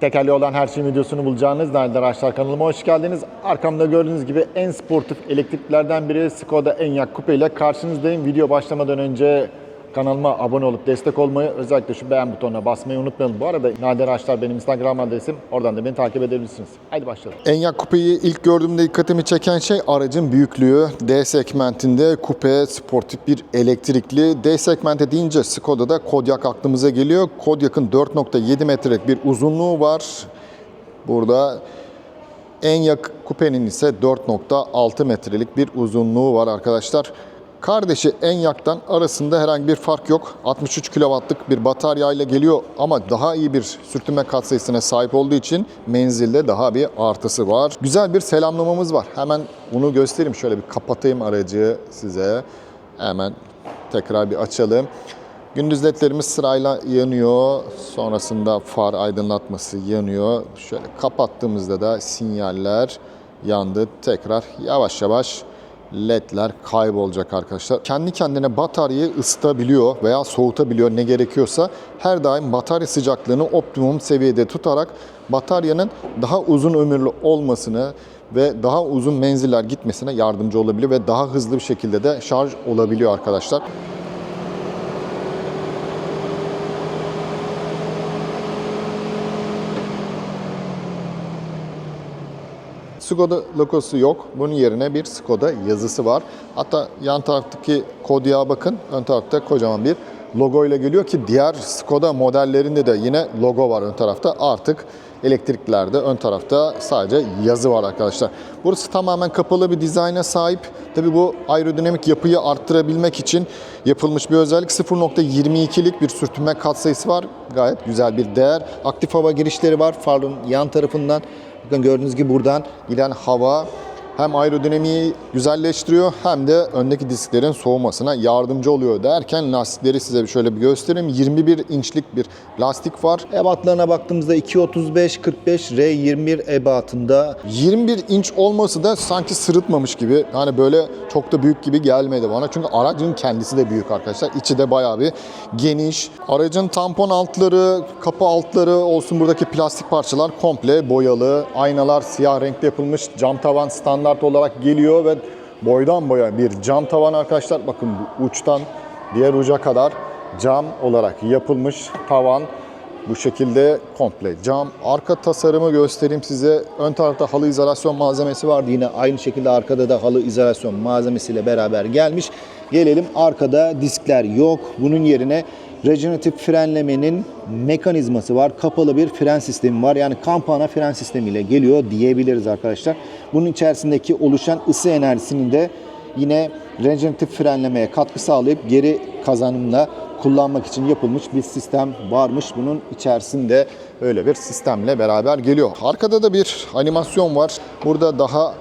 Tekerli olan her şeyin videosunu bulacağınız Nail Araçlar kanalıma hoş geldiniz. Arkamda gördüğünüz gibi en sportif elektriklerden biri Skoda Enyaq Coupe ile karşınızdayım. Video başlamadan önce kanalıma abone olup destek olmayı özellikle şu beğen butonuna basmayı unutmayalım. Bu arada Nail Araçlar benim Instagram adresim. Oradan da beni takip edebilirsiniz. Haydi başlayalım. Enyaq Coupe'yi ilk gördüğümde dikkatimi çeken şey aracın büyüklüğü. D segmentinde coupe sportif bir elektrikli. D segmente deyince Skoda'da Kodiaq aklımıza geliyor. Kodiaq'ın 4.7 metrelik bir uzunluğu var. Burada en kupenin ise 4.6 metrelik bir uzunluğu var arkadaşlar. Kardeşi en yaktan arasında herhangi bir fark yok. 63 kW'lık bir batarya ile geliyor ama daha iyi bir sürtünme katsayısına sahip olduğu için menzilde daha bir artısı var. Güzel bir selamlamamız var. Hemen bunu göstereyim. Şöyle bir kapatayım aracı size. Hemen tekrar bir açalım. Gündüz ledlerimiz sırayla yanıyor. Sonrasında far aydınlatması yanıyor. Şöyle kapattığımızda da sinyaller yandı. Tekrar yavaş yavaş ledler kaybolacak arkadaşlar. Kendi kendine bataryayı ısıtabiliyor veya soğutabiliyor ne gerekiyorsa. Her daim batarya sıcaklığını optimum seviyede tutarak bataryanın daha uzun ömürlü olmasını ve daha uzun menziller gitmesine yardımcı olabiliyor ve daha hızlı bir şekilde de şarj olabiliyor arkadaşlar. Skoda logosu yok. Bunun yerine bir Skoda yazısı var. Hatta yan taraftaki Kodiaq'a bakın. Ön tarafta kocaman bir logo ile geliyor ki diğer Skoda modellerinde de yine logo var ön tarafta. Artık elektriklerde ön tarafta sadece yazı var arkadaşlar. Burası tamamen kapalı bir dizayna sahip. Tabii bu aerodinamik yapıyı arttırabilmek için yapılmış bir özellik. 0.22'lik bir sürtünme katsayısı var. Gayet güzel bir değer. Aktif hava girişleri var farın yan tarafından. Bakın gördüğünüz gibi buradan giden hava hem aerodinamiği güzelleştiriyor hem de öndeki disklerin soğumasına yardımcı oluyor derken lastikleri size şöyle bir göstereyim. 21 inçlik bir lastik var. Ebatlarına baktığımızda 2.35 45 R21 ebatında 21 inç olması da sanki sırıtmamış gibi. Hani böyle çok da büyük gibi gelmedi bana. Çünkü aracın kendisi de büyük arkadaşlar. İçi de bayağı bir geniş. Aracın tampon altları, kapı altları olsun buradaki plastik parçalar komple boyalı. Aynalar siyah renkte yapılmış. Cam tavan standart olarak geliyor ve boydan boya bir cam tavan arkadaşlar. Bakın uçtan diğer uca kadar cam olarak yapılmış tavan. Bu şekilde komple cam. Arka tasarımı göstereyim size. Ön tarafta halı izolasyon malzemesi vardı. yine aynı şekilde arkada da halı izolasyon malzemesiyle beraber gelmiş. Gelelim arkada diskler yok. Bunun yerine rejeneratif frenlemenin mekanizması var. Kapalı bir fren sistemi var. Yani kampana fren sistemiyle geliyor diyebiliriz arkadaşlar. Bunun içerisindeki oluşan ısı enerjisini de yine rejeneratif frenlemeye katkı sağlayıp geri kazanımla kullanmak için yapılmış bir sistem varmış. Bunun içerisinde Öyle bir sistemle beraber geliyor. Arkada da bir animasyon var. Burada daha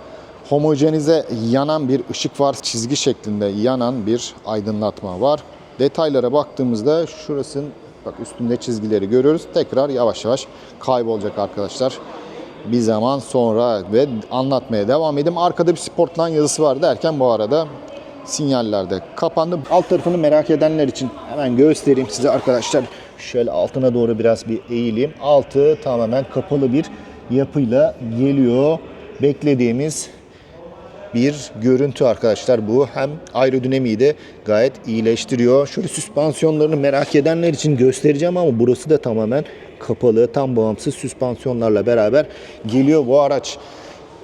homojenize yanan bir ışık var. Çizgi şeklinde yanan bir aydınlatma var. Detaylara baktığımızda şurasının bak üstünde çizgileri görüyoruz. Tekrar yavaş yavaş kaybolacak arkadaşlar. Bir zaman sonra ve anlatmaya devam edeyim. Arkada bir Sportline yazısı var derken bu arada sinyaller de kapandı. alt tarafını merak edenler için hemen göstereyim size arkadaşlar. Şöyle altına doğru biraz bir eğileyim. Altı tamamen kapalı bir yapıyla geliyor. Beklediğimiz bir görüntü arkadaşlar bu. Hem aerodinamiği de gayet iyileştiriyor. Şöyle süspansiyonlarını merak edenler için göstereceğim ama burası da tamamen kapalı, tam bağımsız süspansiyonlarla beraber geliyor bu araç.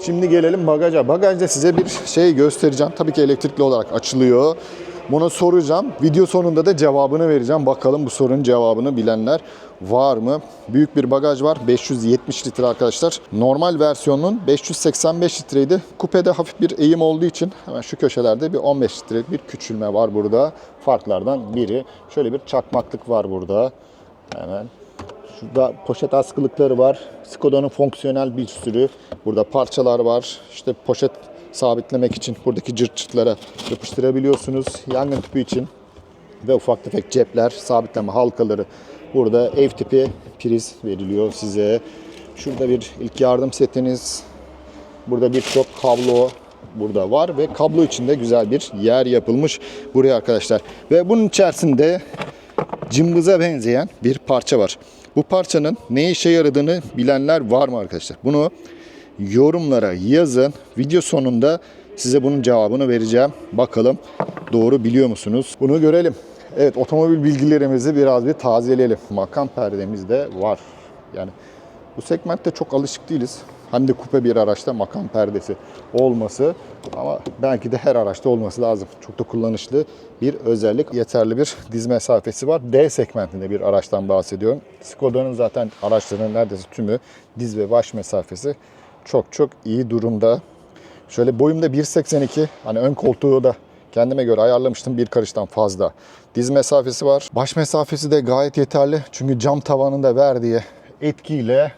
Şimdi gelelim bagaja. Bagajda size bir şey göstereceğim. Tabii ki elektrikli olarak açılıyor. Bunu soracağım. Video sonunda da cevabını vereceğim. Bakalım bu sorunun cevabını bilenler var mı? Büyük bir bagaj var. 570 litre arkadaşlar. Normal versiyonun 585 litreydi. Kupede hafif bir eğim olduğu için hemen şu köşelerde bir 15 litre bir küçülme var burada. Farklardan biri. Şöyle bir çakmaklık var burada. Hemen Şurada poşet askılıkları var. Skoda'nın fonksiyonel bir sürü Burada parçalar var. İşte poşet sabitlemek için buradaki cırt cırtlara yapıştırabiliyorsunuz. Yangın tüpü için ve ufak tefek cepler, sabitleme halkaları. Burada ev tipi priz veriliyor size. Şurada bir ilk yardım setiniz. Burada birçok kablo burada var ve kablo içinde güzel bir yer yapılmış buraya arkadaşlar. Ve bunun içerisinde cımbıza benzeyen bir parça var. Bu parçanın ne işe yaradığını bilenler var mı arkadaşlar? Bunu yorumlara yazın. Video sonunda size bunun cevabını vereceğim. Bakalım doğru biliyor musunuz? Bunu görelim. Evet otomobil bilgilerimizi biraz bir tazeleyelim. Makam perdemiz de var. Yani bu segmentte çok alışık değiliz. Hem de kupe bir araçta makam perdesi olması ama belki de her araçta olması lazım. Çok da kullanışlı bir özellik. Yeterli bir diz mesafesi var. D segmentinde bir araçtan bahsediyorum. Skoda'nın zaten araçlarının neredeyse tümü diz ve baş mesafesi çok çok iyi durumda. Şöyle boyumda 1.82. Hani ön koltuğu da kendime göre ayarlamıştım bir karıştan fazla. Diz mesafesi var. Baş mesafesi de gayet yeterli. Çünkü cam tavanında verdiği etkiyle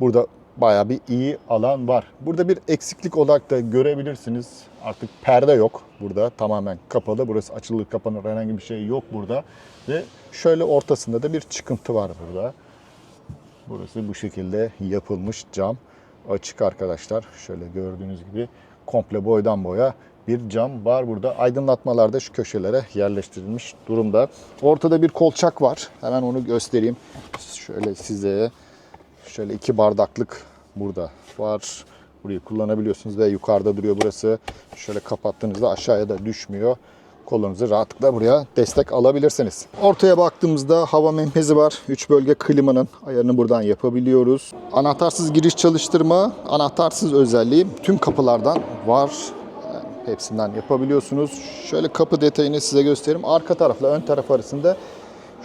burada bayağı bir iyi alan var. Burada bir eksiklik olarak da görebilirsiniz. Artık perde yok burada. Tamamen kapalı. Burası açılır kapanır herhangi bir şey yok burada. Ve şöyle ortasında da bir çıkıntı var burada. Burası bu şekilde yapılmış cam açık arkadaşlar. Şöyle gördüğünüz gibi komple boydan boya bir cam var burada. Aydınlatmalar da şu köşelere yerleştirilmiş durumda. Ortada bir kolçak var. Hemen onu göstereyim. Şöyle size şöyle iki bardaklık burada var. Burayı kullanabiliyorsunuz ve yukarıda duruyor burası. Şöyle kapattığınızda aşağıya da düşmüyor. Kolunuzu rahatlıkla buraya destek alabilirsiniz. Ortaya baktığımızda hava menfezi var. 3 bölge klimanın ayarını buradan yapabiliyoruz. Anahtarsız giriş çalıştırma, anahtarsız özelliği tüm kapılardan var. Hepsinden yapabiliyorsunuz. Şöyle kapı detayını size göstereyim. Arka tarafla ön taraf arasında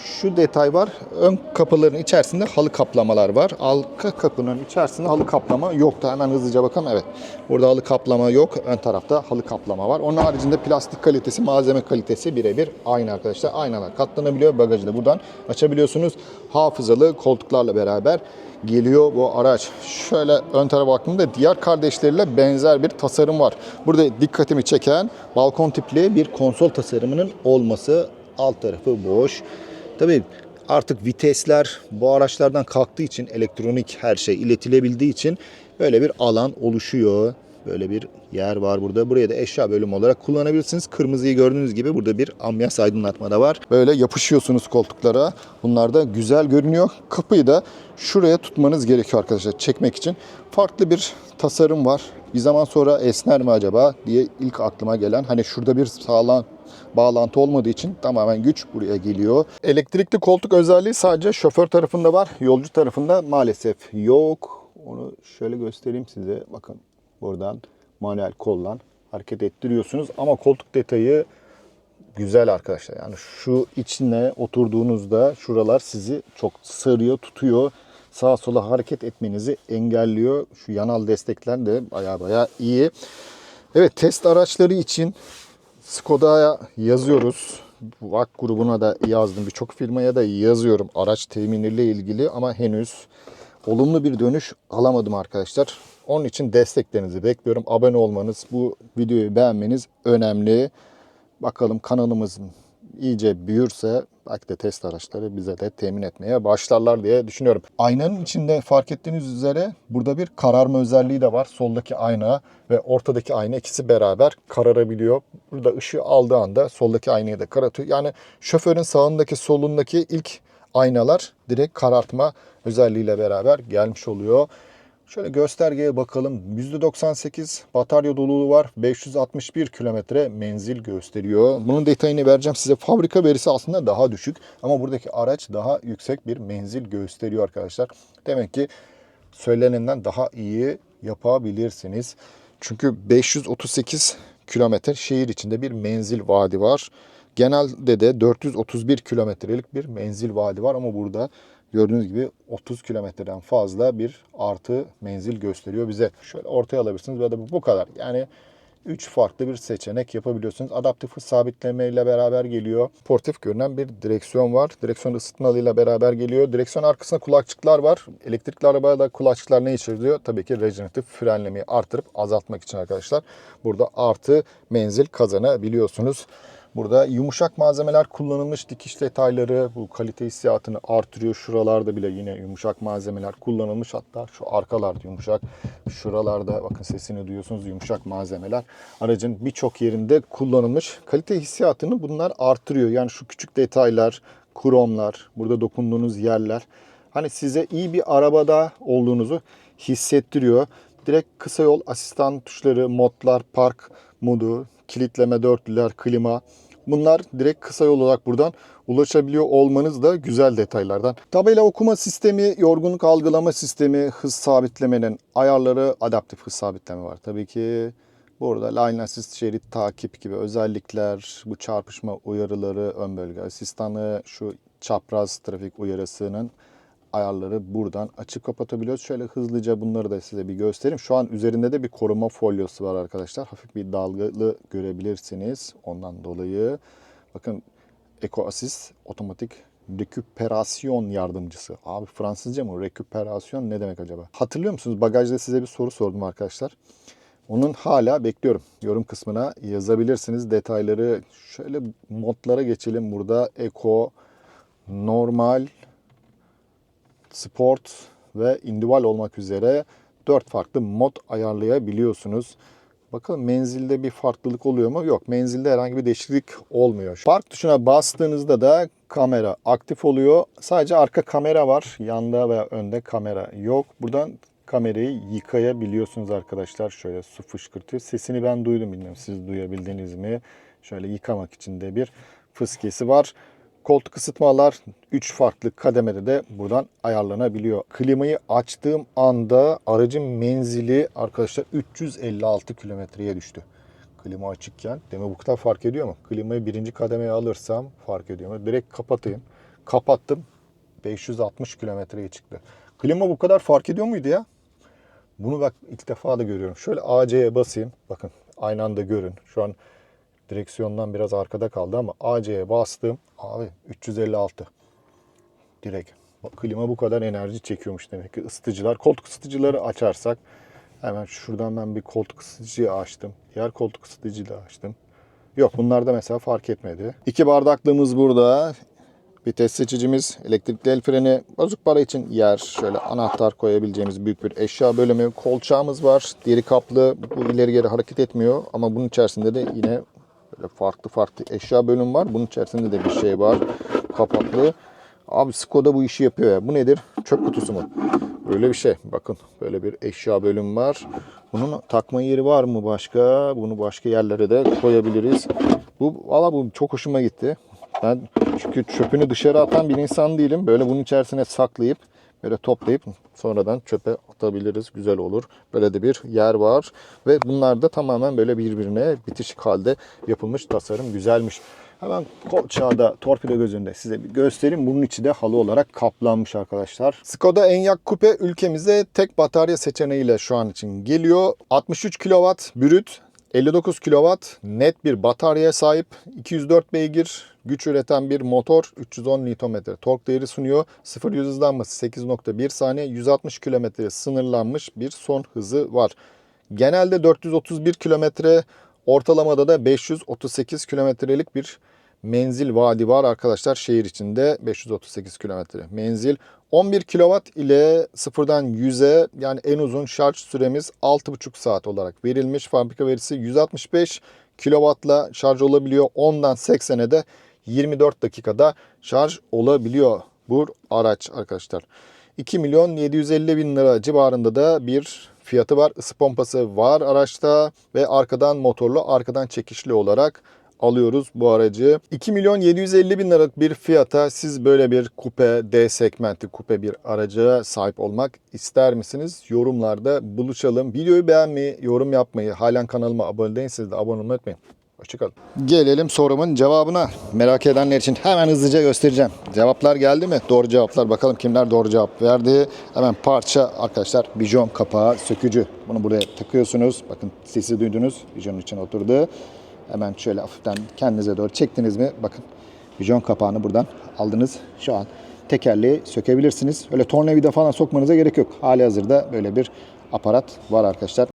şu detay var. Ön kapıların içerisinde halı kaplamalar var. Arka kapının içerisinde halı kaplama yoktu. Hemen hızlıca bakalım. Evet. Burada halı kaplama yok. Ön tarafta halı kaplama var. Onun haricinde plastik kalitesi, malzeme kalitesi birebir aynı arkadaşlar. Aynalar katlanabiliyor. Bagajı da buradan açabiliyorsunuz. Hafızalı koltuklarla beraber geliyor bu araç. Şöyle ön tarafa baktığımda diğer kardeşleriyle benzer bir tasarım var. Burada dikkatimi çeken balkon tipli bir konsol tasarımının olması. Alt tarafı boş. Tabii artık vitesler bu araçlardan kalktığı için elektronik her şey iletilebildiği için böyle bir alan oluşuyor. Böyle bir yer var burada. Buraya da eşya bölümü olarak kullanabilirsiniz. Kırmızıyı gördüğünüz gibi burada bir amyas aydınlatma da var. Böyle yapışıyorsunuz koltuklara. Bunlar da güzel görünüyor. Kapıyı da şuraya tutmanız gerekiyor arkadaşlar çekmek için. Farklı bir tasarım var. Bir zaman sonra esner mi acaba diye ilk aklıma gelen hani şurada bir sağlam bağlantı olmadığı için tamamen güç buraya geliyor. Elektrikli koltuk özelliği sadece şoför tarafında var. Yolcu tarafında maalesef yok. Onu şöyle göstereyim size. Bakın buradan manuel kollan hareket ettiriyorsunuz. Ama koltuk detayı güzel arkadaşlar. Yani şu içine oturduğunuzda şuralar sizi çok sarıyor, tutuyor. Sağa sola hareket etmenizi engelliyor. Şu yanal destekler de baya baya iyi. Evet test araçları için Skoda'ya yazıyoruz. VAK grubuna da yazdım. Birçok firmaya da yazıyorum araç teminiyle ilgili ama henüz olumlu bir dönüş alamadım arkadaşlar. Onun için desteklerinizi bekliyorum. Abone olmanız, bu videoyu beğenmeniz önemli. Bakalım kanalımız iyice büyürse belki de test araçları bize de temin etmeye başlarlar diye düşünüyorum. Aynanın içinde fark ettiğiniz üzere burada bir kararma özelliği de var. Soldaki ayna ve ortadaki ayna ikisi beraber kararabiliyor. Burada ışığı aldığı anda soldaki aynayı da karartıyor. Yani şoförün sağındaki solundaki ilk aynalar direkt karartma özelliğiyle beraber gelmiş oluyor. Şöyle göstergeye bakalım. %98 batarya doluluğu var. 561 kilometre menzil gösteriyor. Bunun detayını vereceğim size. Fabrika verisi aslında daha düşük. Ama buradaki araç daha yüksek bir menzil gösteriyor arkadaşlar. Demek ki söylenenden daha iyi yapabilirsiniz. Çünkü 538 kilometre şehir içinde bir menzil vaadi var. Genelde de 431 kilometrelik bir menzil vaadi var ama burada gördüğünüz gibi 30 kilometreden fazla bir artı menzil gösteriyor bize. Şöyle ortaya alabilirsiniz ve de bu kadar. Yani 3 farklı bir seçenek yapabiliyorsunuz. Adaptif sabitleme ile beraber geliyor. Sportif görünen bir direksiyon var. Direksiyon ısıtmalıyla beraber geliyor. Direksiyon arkasında kulakçıklar var. Elektrikli arabada kulakçıklar ne içeriyor? Tabii ki rejeneratif frenlemeyi artırıp azaltmak için arkadaşlar. Burada artı menzil kazanabiliyorsunuz. Burada yumuşak malzemeler kullanılmış dikiş detayları bu kalite hissiyatını artırıyor. Şuralarda bile yine yumuşak malzemeler kullanılmış. Hatta şu arkalarda yumuşak. Şuralarda bakın sesini duyuyorsunuz yumuşak malzemeler. Aracın birçok yerinde kullanılmış. Kalite hissiyatını bunlar artırıyor. Yani şu küçük detaylar, kromlar, burada dokunduğunuz yerler hani size iyi bir arabada olduğunuzu hissettiriyor. Direkt kısa yol asistan tuşları, modlar, park modu, kilitleme dörtlüler, klima. Bunlar direkt kısa yol olarak buradan ulaşabiliyor olmanız da güzel detaylardan. Tabela okuma sistemi, yorgunluk algılama sistemi, hız sabitlemenin ayarları, adaptif hız sabitleme var. Tabii ki burada line assist, şerit takip gibi özellikler, bu çarpışma uyarıları, ön bölge asistanı, şu çapraz trafik uyarısının ayarları buradan açıp kapatabiliyoruz. Şöyle hızlıca bunları da size bir göstereyim. Şu an üzerinde de bir koruma folyosu var arkadaşlar. Hafif bir dalgalı görebilirsiniz. Ondan dolayı bakın Eco Assist otomatik reküperasyon yardımcısı. Abi Fransızca mı? Reküperasyon ne demek acaba? Hatırlıyor musunuz? Bagajda size bir soru sordum arkadaşlar. Onun hala bekliyorum. Yorum kısmına yazabilirsiniz detayları. Şöyle modlara geçelim. Burada Eco, normal, sport ve individual olmak üzere 4 farklı mod ayarlayabiliyorsunuz. Bakalım menzilde bir farklılık oluyor mu? Yok menzilde herhangi bir değişiklik olmuyor. Park tuşuna bastığınızda da kamera aktif oluyor. Sadece arka kamera var. Yanda veya önde kamera yok. Buradan kamerayı yıkayabiliyorsunuz arkadaşlar. Şöyle su fışkırtıyor. Sesini ben duydum bilmiyorum siz duyabildiniz mi? Şöyle yıkamak için de bir fıskesi var. Koltuk ısıtmalar 3 farklı kademede de buradan ayarlanabiliyor. Klimayı açtığım anda aracın menzili arkadaşlar 356 kilometreye düştü. Klima açıkken. Demek bu kadar fark ediyor mu? Klimayı birinci kademeye alırsam fark ediyor mu? Direkt kapatayım. Kapattım. 560 kilometreye çıktı. Klima bu kadar fark ediyor muydu ya? Bunu bak ilk defa da görüyorum. Şöyle AC'ye basayım. Bakın aynı anda görün. Şu an direksiyondan biraz arkada kaldı ama AC'ye bastım. Abi 356. Direkt. Klima bu kadar enerji çekiyormuş demek ki. Isıtıcılar, koltuk ısıtıcıları açarsak hemen şuradan ben bir koltuk ısıtıcıyı açtım. Diğer koltuk ısıtıcıyı da açtım. Yok bunlarda mesela fark etmedi. İki bardaklığımız burada. Vites seçicimiz, elektrikli el freni, bozuk para için yer, şöyle anahtar koyabileceğimiz büyük bir eşya bölümü, kolçağımız var. Deri kaplı, bu ileri geri hareket etmiyor ama bunun içerisinde de yine böyle farklı farklı eşya bölüm var. Bunun içerisinde de bir şey var, kapaklı. Abi Skoda bu işi yapıyor ya. Bu nedir? Çöp kutusu mu? Böyle bir şey. Bakın böyle bir eşya bölüm var. Bunun takma yeri var mı başka? Bunu başka yerlere de koyabiliriz. Bu valla bu çok hoşuma gitti. Ben çünkü çöpünü dışarı atan bir insan değilim. Böyle bunun içerisine saklayıp böyle toplayıp sonradan çöpe atabiliriz. Güzel olur. Böyle de bir yer var. Ve bunlar da tamamen böyle birbirine bitişik halde yapılmış tasarım. Güzelmiş. Hemen kolçağı torpido gözünde size bir göstereyim. Bunun içi de halı olarak kaplanmış arkadaşlar. Skoda Enyaq Coupe ülkemize tek batarya seçeneğiyle şu an için geliyor. 63 kW brüt 59 kW net bir bataryaya sahip 204 beygir güç üreten bir motor 310 Nm tork değeri sunuyor. 0 100 hızlanması 8.1 saniye 160 km sınırlanmış bir son hızı var. Genelde 431 km ortalamada da 538 kilometrelik bir menzil vaadi var arkadaşlar şehir içinde 538 kilometre menzil. 11 kW ile sıfırdan 100'e yani en uzun şarj süremiz 6,5 saat olarak verilmiş. Fabrika verisi 165 kW'la şarj olabiliyor. 10'dan 80'e de 24 dakikada şarj olabiliyor bu araç arkadaşlar. 2 milyon 750 bin lira civarında da bir fiyatı var. Isı pompası var araçta ve arkadan motorlu arkadan çekişli olarak alıyoruz bu aracı. 2 milyon 750 bin liralık bir fiyata siz böyle bir kupe D segmenti kupe bir araca sahip olmak ister misiniz? Yorumlarda buluşalım. Videoyu beğenmeyi, yorum yapmayı, halen kanalıma abone değilseniz de abone olmayı unutmayın. Hoşçakalın. Gelelim sorumun cevabına. Merak edenler için hemen hızlıca göstereceğim. Cevaplar geldi mi? Doğru cevaplar. Bakalım kimler doğru cevap verdi. Hemen parça arkadaşlar. Bijon kapağı sökücü. Bunu buraya takıyorsunuz. Bakın sesi duydunuz. Bijonun içine oturdu. Hemen şöyle hafiften kendinize doğru çektiniz mi? Bakın bijon kapağını buradan aldınız. Şu an tekerleği sökebilirsiniz. Öyle tornavida falan sokmanıza gerek yok. Hali hazırda böyle bir aparat var arkadaşlar.